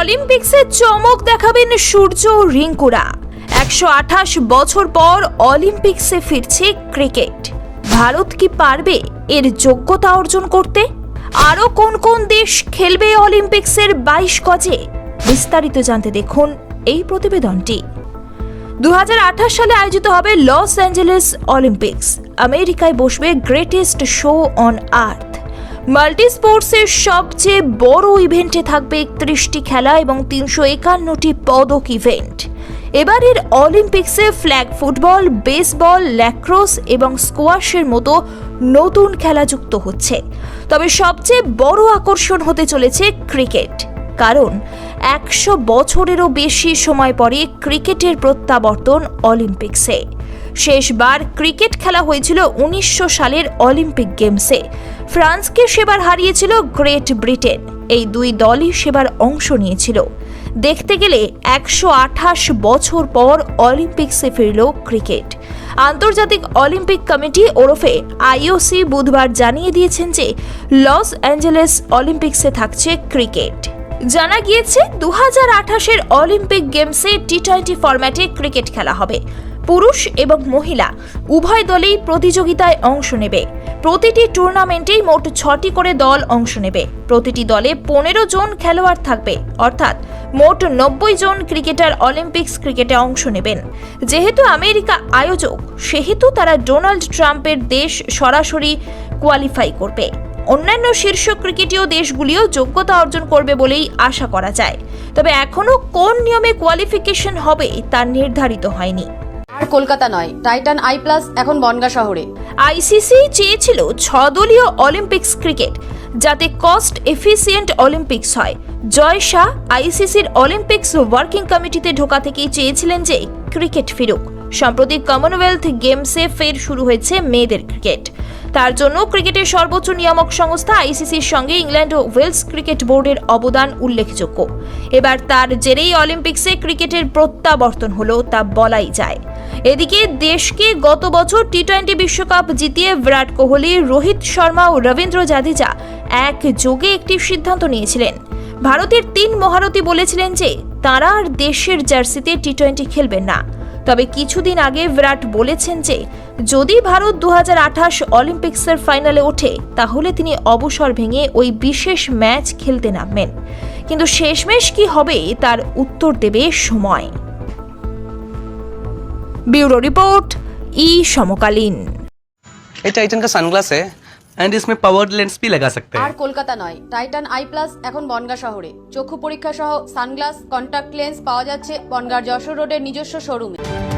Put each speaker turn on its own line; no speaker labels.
অলিম্পিক্সে চমক দেখাবেন সূর্য রিঙ্কুরা। একশো আঠাশ বছর পর অলিম্পিক্সে ফিরছে ক্রিকেট। ভারত কি পারবে এর যোগ্যতা অর্জন করতে? আরও কোন কোন দেশ খেলবে অলিম্পিক্সের বাইশ গজে? বিস্তারিত জানতে দেখুন এই প্রতিবেদনটি। দু হাজার আঠাশ সালে আয়োজিত হবে লস অ্যাঞ্জেলেস অলিম্পিক্স আমেরিকায় বসবে greatest show on earth multi স্পোর্টসের সবচেয়ে বড় ইভেন্টে থাকবে একত্রিশটি খেলা এবং তিনশো একান্নটি পদক ইভেন্ট। এবারের অলিম্পিক্সে ফ্ল্যাগ ফুটবল, বেসবল, ল্যাক্রোস এবং স্কোয়াশের মতো নতুন খেলা যুক্ত হচ্ছে। তবে সবচেয়ে বড় আকর্ষণ হতে চলেছে ক্রিকেট। কারণ একশো বছরেরও বেশি সময় পরে ক্রিকেটের প্রত্যাবর্তন অলিম্পিক্সে। শেষবার ক্রিকেট খেলা হয়েছিল উনিশশো সালের অলিম্পিক গেমসে। ফ্রান্সকে সেবার হারিয়েছিল গ্রেট ব্রিটেন। এই দুই দলই সেবার অংশ নিয়েছিল। দেখতে গেলে একশো আঠাশ বছর পর অলিম্পিক্সে ফিরল ক্রিকেট। আন্তর্জাতিক অলিম্পিক কমিটি ওরফে আইওসি বুধবার জানিয়ে দিয়েছেন যে লস অ্যাঞ্জেলেস অলিম্পিক্সে থাকছে ক্রিকেট। জানা গিয়েছে দু হাজার আঠাশের অলিম্পিক গেমসে টি টোয়েন্টি ফরম্যাটে ক্রিকেট খেলা হবে। পুরুষ এবং মহিলা, উভয় দলেই প্রতিযোগিতায় অংশ নেবে। প্রতিটি টুর্নামেন্টেই মোট ছটি করে দল অংশ নেবে। প্রতিটি দলে পনেরো জন খেলোয়াড় থাকবে। অর্থাৎ মোট নব্বই জন ক্রিকেটার অলিম্পিক্স ক্রিকেটে অংশ নেবেন। যেহেতু আমেরিকা আয়োজক, সেহেতু তারা ডোনাল্ড ট্রাম্পের দেশ সরাসরি কোয়ালিফাই করবে। অন্যান্য শীর্ষ ক্রিকেটীয় দেশগুলিও যোগ্যতা অর্জন করবে বলেই আশা করা যায়। তবে এখনও কোন নিয়মে কোয়ালিফিকেশন হবে তা নির্ধারিত হয়নি।
আর কলকাতা নয়। টাইটান আই প্লাস এখন বনগা শহরে।
আইসিসি চেয়েছিল ছদলীয় অলিম্পিক্স ক্রিকেট, যাতে কস্ট এফিসিয়েন্ট অলিম্পিক্স হয়। জয় শাহ আইসিসির অলিম্পিক্স ওয়ার্কিং কমিটিতে ঢোকা থেকেই চেয়েছিলেন যে ক্রিকেট ফিরুক। সম্প্রতি কমনওয়েলথ গেমসে ফের শুরু হয়েছে মেয়েদের ক্রিকেট। তার জন্য ক্রিকেটের সর্বোচ্চ নিয়ামক সংস্থা আইসিসির সঙ্গে ইংল্যান্ড ও ওয়েলস ক্রিকেট বোর্ডের অবদান উল্লেখযোগ্য। এবার তার জেরেই অলিম্পিক্সে ক্রিকেটের প্রত্যাবর্তন হলো তা বলাই যায়। এদিকে দেশকে গত বছর টি টোয়েন্টি বিশ্বকাপ জিতিয়ে বিরাট কোহলি, রোহিত শর্মা ও রবীন্দ্র জাদেজা এক যোগে একটি সিদ্ধান্ত নিয়েছিলেন। ভারতের তিন মহারথী বলেছিলেন যে, তারা আর দেশের জার্সিতে টি টোয়েন্টি খেলবেন না। তবে কিছুদিন আগে বিরাট বলেছেন যে, যদি ভারত দু অলিম্পিক্সের ফাইনালে ওঠে, তাহলে তিনি অবসর ভেঙে ওই বিশেষ ম্যাচ খেলতে নামবেন। কিন্তু শেষমেশ কি হবে, তার উত্তর দেবে সময়। ब्यूरो रिपोर्ट ई समकालीन
ये टाइटन का सनग्लास है एंड इसमें पावर लेंस भी लगा सकते
আর
हैं
কলকাতা নয় টাইটান আই প্লাস এখন বনগা শহরে চক্ষু পরীক্ষা সহ সানগ্লাস কন্টাক্ট লেন্স পাওয়া যাচ্ছে বনগার যশোর রোডের নিজস্ব শোরুমে